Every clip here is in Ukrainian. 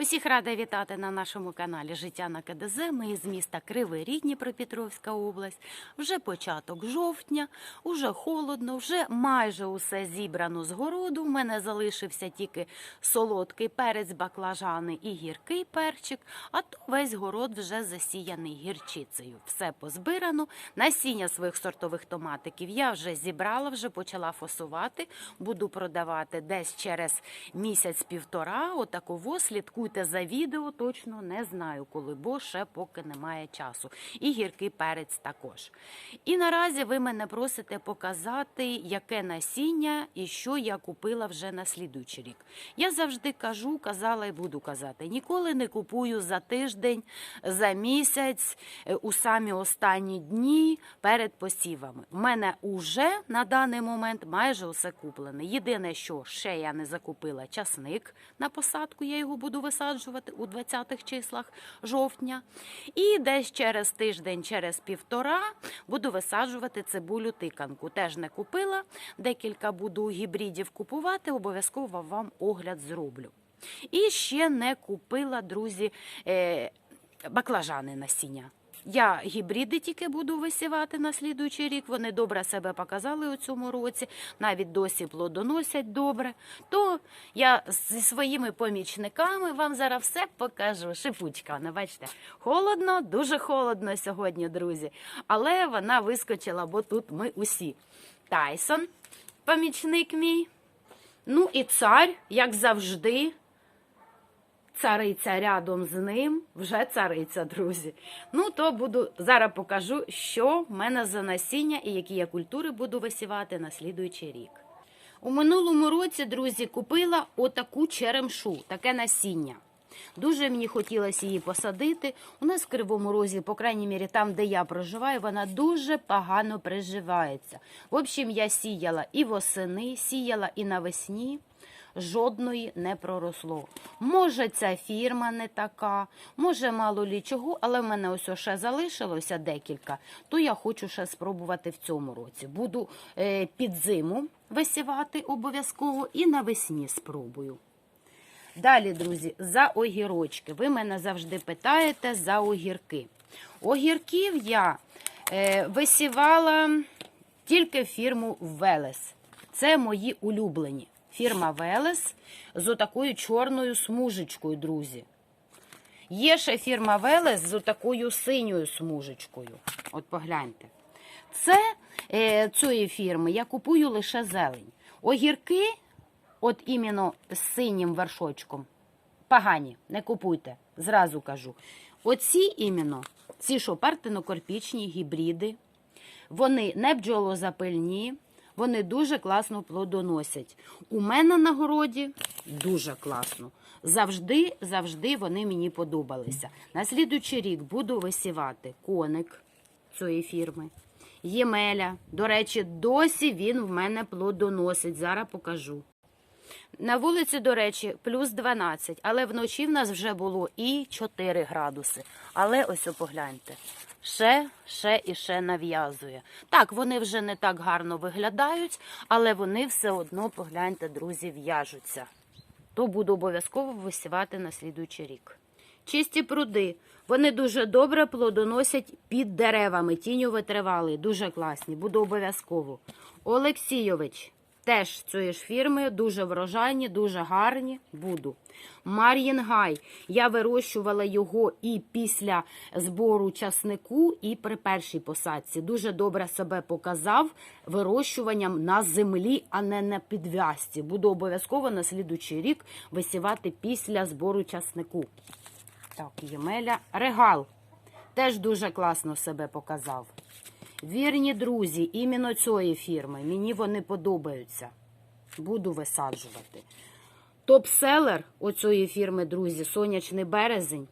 Усіх рада вітати на нашому каналі Життя на КДЗ. Ми з міста Кривий Ріг, Дніпропетровська область. Вже початок жовтня, уже холодно, вже майже усе зібрано з городу. У мене залишився тільки солодкий перець, баклажани і гіркий перчик. А то весь город вже засіяний гірчицею. Все позбирано. Насіння своїх сортових томатиків я вже зібрала, вже почала фасувати. Буду продавати десь через місяць-півтора. Отаково слідкуйте за відео. Точно не знаю, коли, бо ще поки немає часу. І гіркий перець також. І наразі ви мене просите показати, яке насіння і що я купила вже на слідуючий рік. Я завжди кажу, казала і буду казати. Ніколи не купую за тиждень, за місяць, е, у самі останні дні перед посівами. У мене уже на даний момент майже усе куплене. Єдине, що ще я не закупила часник на посадку, я його буду висаджувати у 20-х числах жовтня. І десь через тиждень, через півтора буду висаджувати цибулю тиканку. Теж не купила. Декілька буду гібридів купувати, обов'язково вам огляд зроблю. І ще не купила, друзі, е, баклажани насіння. Я гібриди тільки буду висівати на слідуючий рік. Вони добре себе показали у цьому році, навіть досі плодоносять добре. То я зі своїми помічниками вам зараз все покажу. Шипучка, вона, бачите, холодно, дуже холодно сьогодні, друзі. Але вона вискочила, бо тут ми усі. Тайсон, помічник мій. Ну і цар, як завжди. Цариця рядом з ним, вже цариця, друзі. Ну, то буду зараз покажу, що в мене за насіння і які я культури буду висівати на слідуючий рік. У минулому році, друзі, купила отаку черемшу, таке насіння. Дуже мені хотілося її посадити. У нас в Кривому Розі, по крайній мірі, там, де я проживаю, вона дуже погано приживається. В общем, я сіяла і восени, сіяла і навесні жодної не проросло. Може, ця фірма не така, може, мало лі чого, але в мене ось ще залишилося декілька, то я хочу ще спробувати в цьому році. Буду е, під зиму висівати обов'язково і навесні спробую. Далі, друзі, за огірочки. Ви мене завжди питаєте за огірки. Огірків я е, висівала тільки фірму Велес. Це мої улюблені. Фірма Велес з отакою чорною смужечкою, друзі. Є ще фірма Велес з отакою синьою смужечкою. От погляньте. Це е, цієї фірми я купую лише зелень. Огірки, от іменно з синім вершочком, погані, не купуйте, зразу кажу. Оці іменно, ці що партенокорпічні гібриди, вони не бджолозапильні, вони дуже класно плодоносять. У мене на городі дуже класно. Завжди, завжди вони мені подобалися. На слідучий рік буду висівати коник цієї фірми. Ємеля. До речі, досі він в мене плодоносить. Зараз покажу. На вулиці, до речі, плюс 12, але вночі в нас вже було і 4 градуси. Але ось погляньте. Ще, ще і ще нав'язує. Так, вони вже не так гарно виглядають, але вони все одно, погляньте, друзі, в'яжуться. То буду обов'язково висівати на слідуючий рік. Чисті пруди. Вони дуже добре плодоносять під деревами. Тіньове тривали, дуже класні. Буду обов'язково. Олексійович. Теж цієї ж фірми, дуже врожайні, дуже гарні. Буду. Мар'їнгай. Я вирощувала його і після збору часнику, і при першій посадці. Дуже добре себе показав вирощуванням на землі, а не на підв'язці. Буду обов'язково на слідучий рік висівати після збору часнику. Так, Ємеля. Регал. Теж дуже класно себе показав. Вірні друзі, іменно цієї фірми. Мені вони подобаються. Буду висаджувати. Топ-селер оцієї фірми, друзі, сонячний березень.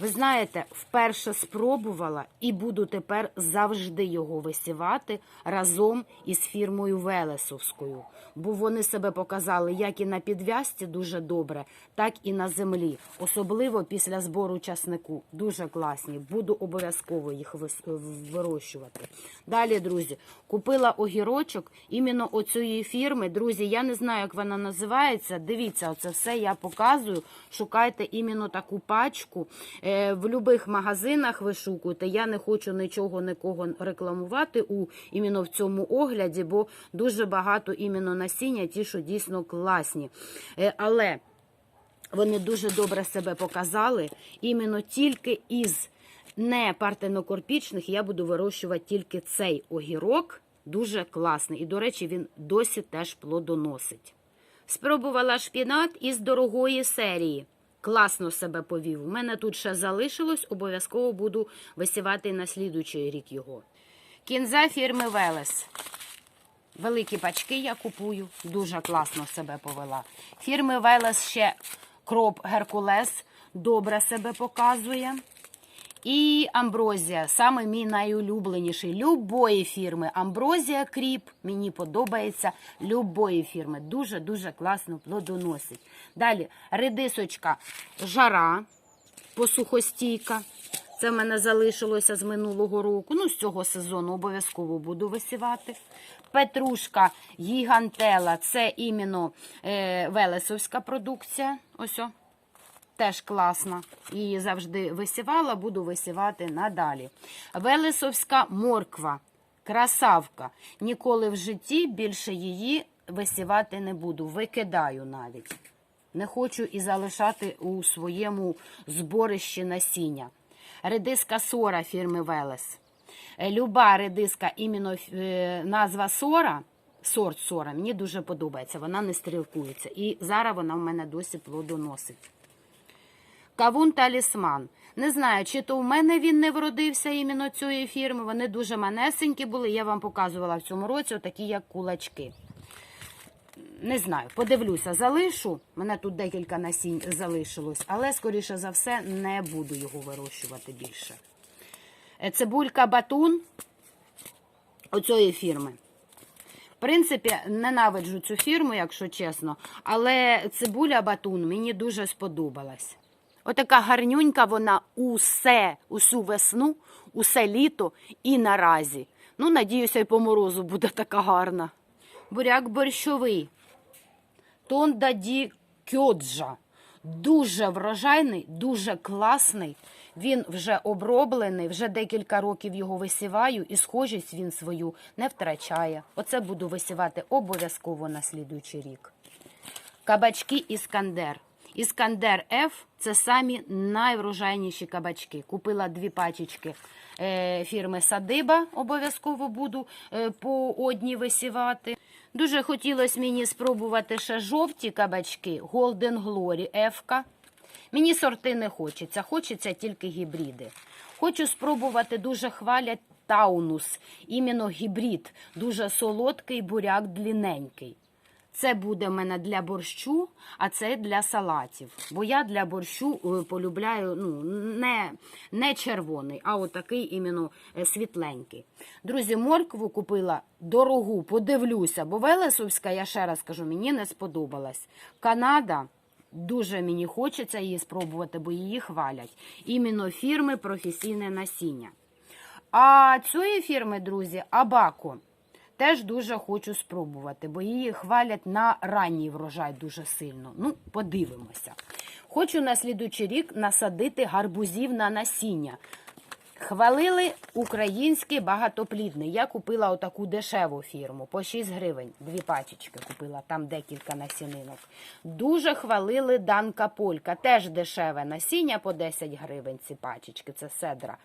Ви знаєте, вперше спробувала і буду тепер завжди його висівати разом із фірмою Велесовською. Бо вони себе показали як і на підв'язці дуже добре, так і на землі. Особливо після збору часнику. Дуже класні. Буду обов'язково їх вирощувати. Далі, друзі, купила огірочок іменно оцієї фірми. Друзі, я не знаю, як вона називається. Дивіться, оце все я показую. Шукайте іменно таку пачку. Е, в будь-яких магазинах вишукуйте. Я не хочу нічого нікого рекламувати у іменно в цьому огляді, бо дуже багато іменно насіння, ті, що дійсно класні. Е, але вони дуже добре себе показали. Іменно тільки із не партенокорпічних я буду вирощувати тільки цей огірок. Дуже класний. І, до речі, він досі теж плодоносить. Спробувала шпінат із дорогої серії. Класно себе повів. У мене тут ще залишилось, обов'язково буду висівати на слідуючий рік його. Кінза фірми Велес. Великі пачки я купую, дуже класно себе повела. Фірми Велес ще кроп Геркулес добре себе показує. І Амброзія, саме мій найулюбленіший любої фірми. Амброзія Кріп мені подобається любої фірми. Дуже-дуже класно плодоносить. Далі редисочка жара посухостійка. Це в мене залишилося з минулого року. Ну, з цього сезону обов'язково буду висівати. Петрушка гігантела це іменно е, велесовська продукція. Ось о. Теж класна. Її завжди висівала, буду висівати надалі. Велесовська морква, красавка. Ніколи в житті більше її висівати не буду. Викидаю навіть. Не хочу і залишати у своєму зборищі насіння. Редиска сора фірми Велес. Люба редиска, іменно е, назва сора, сорт сора, мені дуже подобається. Вона не стрілкується. І зараз вона в мене досі плодоносить. Кавун талісман. Не знаю, чи то в мене він не вродився іменно цієї фірми. Вони дуже манесенькі були. Я вам показувала в цьому році, отакі як кулачки. Не знаю, подивлюся, залишу. Мене тут декілька насінь залишилось, але, скоріше за все, не буду його вирощувати більше. Е, Цибулька батун оцієї фірми. В принципі, ненавиджу цю фірму, якщо чесно, але цибуля батун мені дуже сподобалась. Отака гарнюнька вона усе, усю весну, усе літо і наразі. Ну, надіюся, і по морозу буде така гарна. Буряк борщовий. Тонда ді кьоджа. Дуже врожайний, дуже класний. Він вже оброблений, вже декілька років його висіваю, і схожість він свою не втрачає. Оце буду висівати обов'язково на слідуючий рік. Кабачки Іскандер. Іскандер F – це самі найврожайніші кабачки. Купила дві пачечки е, фірми Садиба, обов'язково буду е, по одній висівати. Дуже хотілося мені спробувати ще жовті кабачки Golden Glory F. Мені сорти не хочеться, хочеться тільки гібриди. Хочу спробувати дуже хвалять таунус, іменно гібрид, дуже солодкий буряк длінненький. Це буде в мене для борщу, а це для салатів. Бо я для борщу е, полюбляю ну, не, не червоний, а отакий іменно е, світленький. Друзі, моркву купила дорогу, подивлюся, бо Велесовська, я ще раз кажу, мені не сподобалась. Канада. Дуже мені хочеться її спробувати, бо її хвалять. Іменно фірми професійне насіння. А цієї фірми, друзі, Абако. Теж дуже хочу спробувати, бо її хвалять на ранній врожай дуже сильно. Ну, подивимося. Хочу на слідуючий рік насадити гарбузів на насіння. Хвалили український багатоплідний. Я купила отаку дешеву фірму по 6 гривень. Дві пачечки купила, там декілька насінинок. Дуже хвалили Данка Полька. Теж дешеве насіння по 10 гривень. Ці пачечки. Це седра.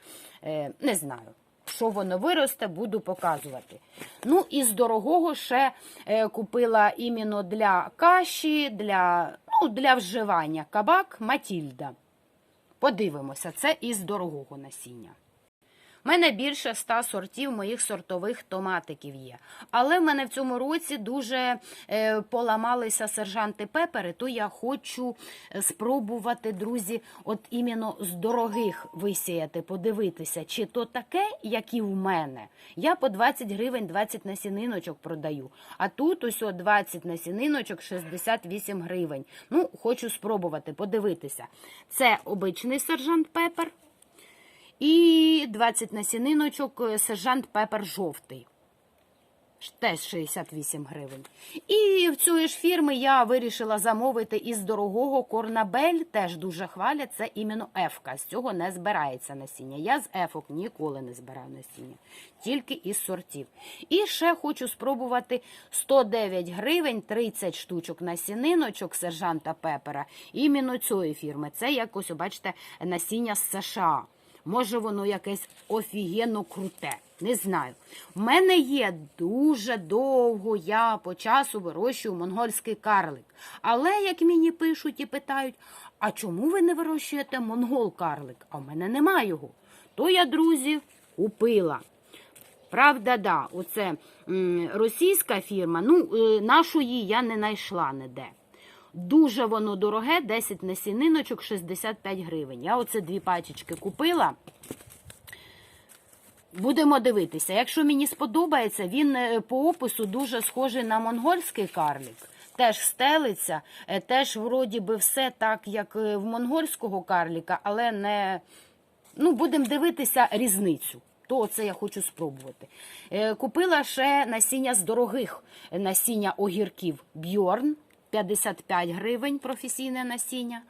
Е, не знаю. Що воно виросте, буду показувати. Ну, і з дорогого ще е, купила іменно для каші, для, ну, для вживання кабак Матільда. Подивимося, це із дорогого насіння. У мене більше ста сортів моїх сортових томатиків є. Але в мене в цьому році дуже е, поламалися сержанти пепери, то я хочу е, спробувати, друзі, от іменно з дорогих висіяти, подивитися, чи то таке, як і в мене. Я по 20 гривень 20 насіниночок продаю. А тут ось о 20 насіниночок 68 гривень. Ну, хочу спробувати, подивитися. Це обичний сержант пепер. І 20 насіниночок е, сержант пепер жовтий. Теж 68 гривень. І в цієї ж фірми я вирішила замовити із дорогого корнабель, теж дуже хвалять, це іменно ефка. З цього не збирається насіння. Я з ефок ніколи не збираю насіння, тільки із сортів. І ще хочу спробувати 109 гривень, 30 штучок насіниночок сержанта пепера. Іменно цієї фірми. Це якось, бачите, насіння з США. Може, воно якесь офігенно круте. Не знаю. У мене є дуже довго, я по часу вирощую монгольський карлик. Але, як мені пишуть і питають, а чому ви не вирощуєте монгол-карлик? А в мене нема його. То я, друзі, купила. Правда, да, оце російська фірма, ну, е, нашої я не знайшла ніде. Дуже воно дороге, 10 насіниночок, 65 гривень. Я оце дві пачечки купила. Будемо дивитися. Якщо мені сподобається, він е, по опису дуже схожий на монгольський карлик. Теж стелиться, е, теж вроді би все так, як е, в монгольського карліка, але не. Ну, будемо дивитися різницю. То це я хочу спробувати. Купила ще насіння з дорогих насіння огірків Бьорн 55 гривень професійне насіння.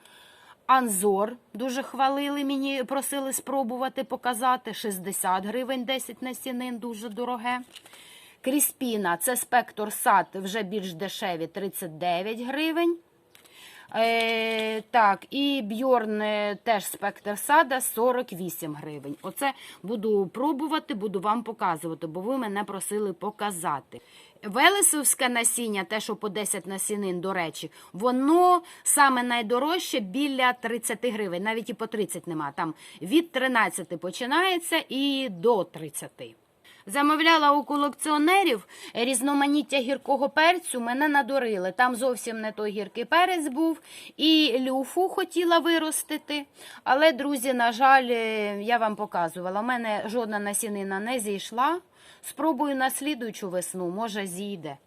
Анзор дуже хвалили мені, просили спробувати показати. 60 гривень 10 насінин, дуже дороге. Кріспіна це спектр сад вже більш дешеві 39 гривень. Е, так, і Бьорн е, теж спектр сада 48 гривень. Оце буду пробувати, буду вам показувати, бо ви мене просили показати. Велесовське насіння, те, що по 10 насінин, до речі, воно саме найдорожче біля 30 гривень, навіть і по 30 нема. Там від 13 починається і до 30. Замовляла у колекціонерів різноманіття гіркого перцю, мене надурили. Там зовсім не той гіркий перець був. І люфу хотіла виростити. Але, друзі, на жаль, е, я вам показувала. У мене жодна насінина не зійшла. Спробую на слідуючу весну, може, зійде.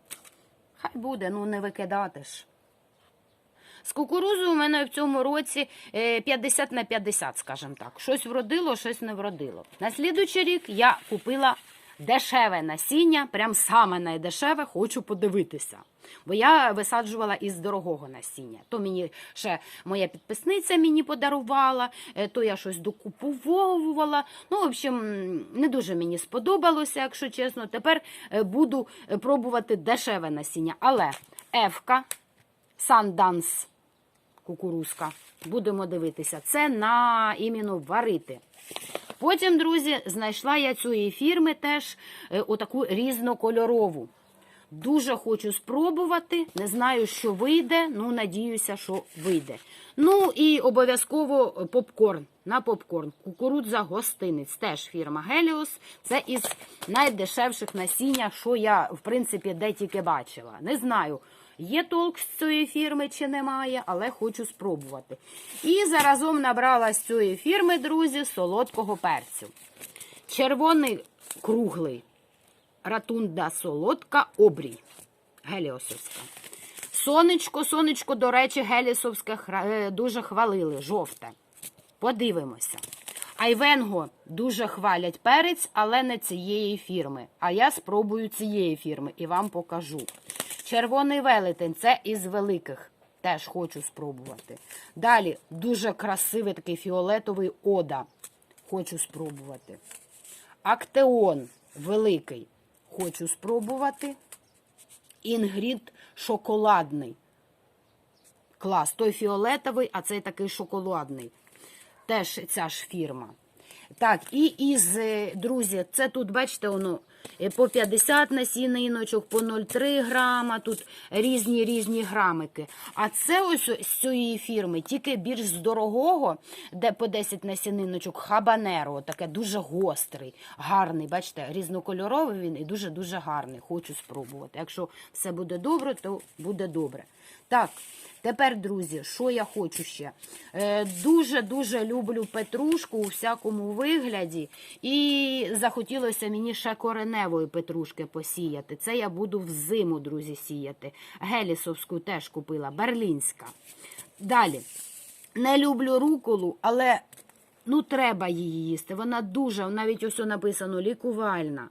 Хай буде, ну не викидати ж. З кукурузою у мене в цьому році е, 50 на 50, скажімо так. Щось вродило, щось не вродило. На слідуючий рік я купила дешеве насіння, прям саме найдешеве, хочу подивитися. Бо я висаджувала із дорогого насіння. То мені ще моя підписниця мені подарувала, е, то я щось докуповувала. Ну, в общем, не дуже мені сподобалося, якщо чесно. Тепер е, буду е, пробувати дешеве насіння. Але Ефка, Санданс, кукурузка. Будемо дивитися. Це на іменно варити. Потім, друзі, знайшла я цієї фірми теж е, отаку різнокольорову. Дуже хочу спробувати. Не знаю, що вийде. Ну, надіюся, що вийде. Ну і обов'язково попкорн. На попкорн. Кукурудза гостиниць. Теж фірма Геліос. Це із найдешевших насіння, що я, в принципі, де тільки бачила. Не знаю. Є толк з цієї фірми чи немає, але хочу спробувати. І заразом набрала з цієї фірми, друзі, солодкого перцю. Червоний круглий. Ратунда солодка обрій. Геліосовська. Сонечко, сонечко, до речі, гелісовське е, дуже хвалили. Жовте. Подивимося. Айвенго дуже хвалять перець, але не цієї фірми. А я спробую цієї фірми і вам покажу. Червоний велетень це із великих. Теж хочу спробувати. Далі дуже красивий такий фіолетовий ода. Хочу спробувати. Актеон великий. Хочу спробувати. Інгрід шоколадний. Клас. Той фіолетовий, а цей такий шоколадний. Теж ця ж фірма. Так, і із, е, друзі, це тут, бачите, воно по 50 насіниночок, по 0,3 грама, тут різні різні грамики. А це ось з цієї фірми, тільки більш з дорогого, де по 10 насіниночок, хабанеро, таке дуже гострий, гарний. Бачите, різнокольоровий він і дуже-дуже гарний. Хочу спробувати. Якщо все буде добре, то буде добре. Так, тепер, друзі, що я хочу ще? Е, Дуже-дуже люблю петрушку у всякому вигляді. І захотілося мені ще кореневої петрушки посіяти. Це я буду взиму, друзі, сіяти. Гелісовську теж купила, берлінська. Далі. Не люблю руколу, але ну треба її їсти. Вона дуже, навіть ось написано лікувальна.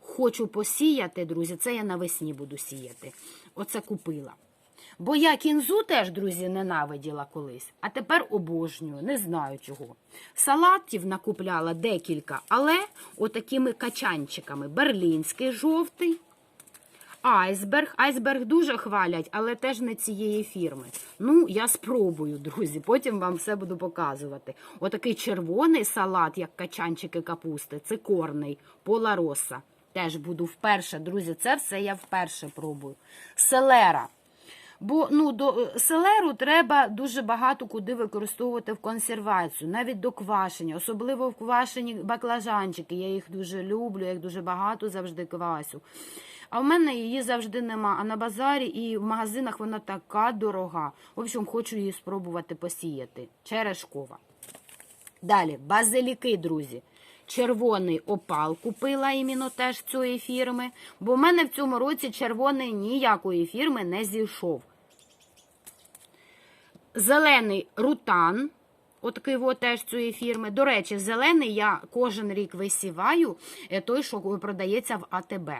Хочу посіяти, друзі, це я навесні буду сіяти. Оце купила. Бо я кінзу теж, друзі, ненавиділа колись, а тепер обожнюю, не знаю чого. Салатів накупляла декілька, але отакими качанчиками. Берлінський жовтий, Айсберг. Айсберг дуже хвалять, але теж не цієї фірми. Ну, я спробую, друзі. Потім вам все буду показувати. Отакий червоний салат, як качанчики капусти, цикорний, пола роса. Теж буду вперше, друзі. Це все я вперше пробую. Селера. Бо ну, до е, селеру треба дуже багато куди використовувати в консервацію, навіть до квашення, особливо в квашені баклажанчики. Я їх дуже люблю, я їх дуже багато завжди квасю. А в мене її завжди нема. А на базарі і в магазинах вона така дорога. В общем, хочу її спробувати посіяти. Черешкова. Далі, базиліки, друзі. Червоний опал купила іменно теж цієї фірми, бо в мене в цьому році червоний ніякої фірми не зійшов. Зелений рутан, отакий от теж цієї фірми. До речі, зелений я кожен рік висіваю, е, той, що продається в АТБ.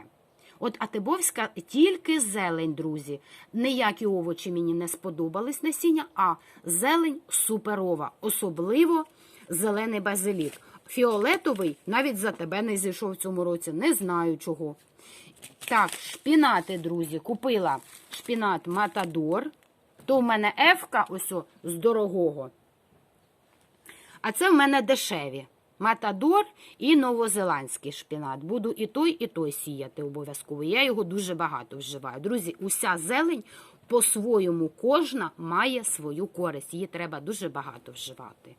От Атибовська тільки зелень, друзі. Ніякі овочі мені не сподобались насіння, а зелень суперова, особливо зелений базилік. Фіолетовий навіть за тебе не зійшов в цьому році, не знаю чого. Так, шпінати, друзі, купила шпінат Матадор. То в мене ефка ось з дорогого. А це в мене дешеві. Матадор і новозеландський шпінат. Буду і той, і той сіяти обов'язково. Я його дуже багато вживаю. Друзі, уся зелень по-своєму кожна має свою користь. Її треба дуже багато вживати.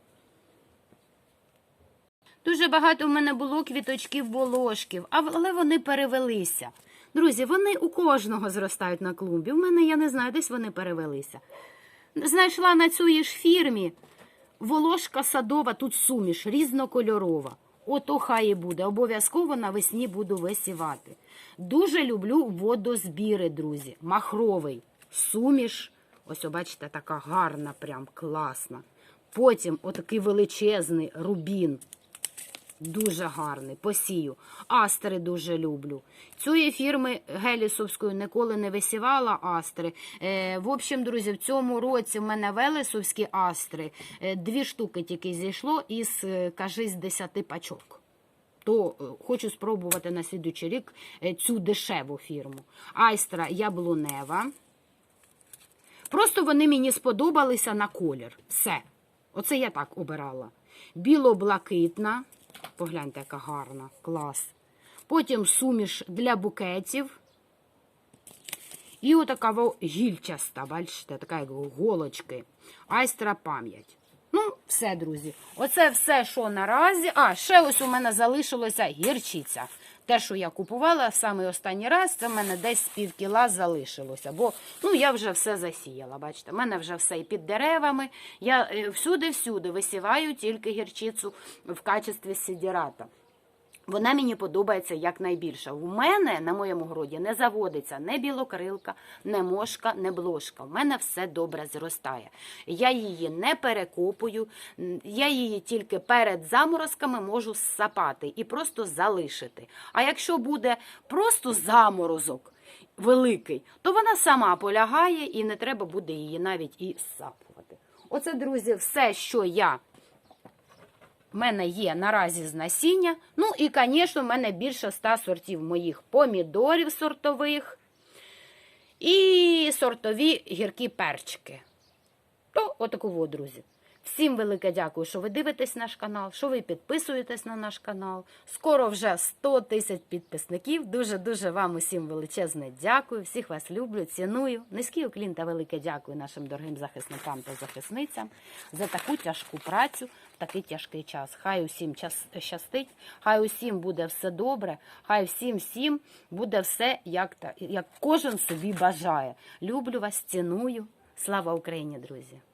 Дуже багато в мене було квіточків волошків, але вони перевелися. Друзі, вони у кожного зростають на клумбі. У мене я не знаю, десь вони перевелися. Знайшла на цій ж фірмі волошка садова, тут суміш, різнокольорова. Ото хай і буде. Обов'язково навесні буду висівати. Дуже люблю водозбіри, друзі. Махровий суміш. Ось, бачите, така гарна, прям класна. Потім отакий величезний рубін. Дуже гарний, посію. Астри дуже люблю. Цієї фірми Гелісовської ніколи не висівала астри. Е, в общем, друзі, в цьому році в мене велесовські астри. Е, дві штуки тільки зійшло із, е, кажись, десяти пачок. То е, хочу спробувати на слідуючий рік е, цю дешеву фірму. Айстра яблунева. Просто вони мені сподобалися на колір. Все. Оце я так обирала. Біло-блакитна. Погляньте, яка гарна, клас. Потім суміш для букетів. І отака гільчаста, бачите, така як голочки. Айстра пам'ять. Ну, все, друзі. Оце все, що наразі. А, ще ось у мене залишилося гірчиця. Те, що я купувала саме останній раз, це в мене десь пів кіла залишилося. Бо ну, я вже все засіяла. Бачите, в мене вже все і під деревами. Я е, всюди-всюди висіваю тільки гірчицю в качестві сидірата. Вона мені подобається якнайбільше. У мене на моєму городі не заводиться не білокрилка, не мошка, не блошка. У мене все добре зростає. Я її не перекопую, я її тільки перед заморозками можу ссапати і просто залишити. А якщо буде просто заморозок великий, то вона сама полягає і не треба буде її навіть і ссапувати. Оце, друзі, все, що я в мене є наразі з насіння. Ну і, звісно, в мене більше 100 сортів моїх помідорів сортових і сортові гіркі перчики. То отаку, от, друзі. Всім велике дякую, що ви дивитесь наш канал, що ви підписуєтесь на наш канал. Скоро вже 100 тисяч підписників. Дуже дуже вам усім величезне дякую. Всіх вас люблю, ціную. Низький уклін та велике дякую нашим дорогим захисникам та захисницям за таку тяжку працю в такий тяжкий час. Хай усім щастить, хай усім буде все добре, хай всім всім буде все як, як кожен собі бажає. Люблю вас, ціную. Слава Україні, друзі!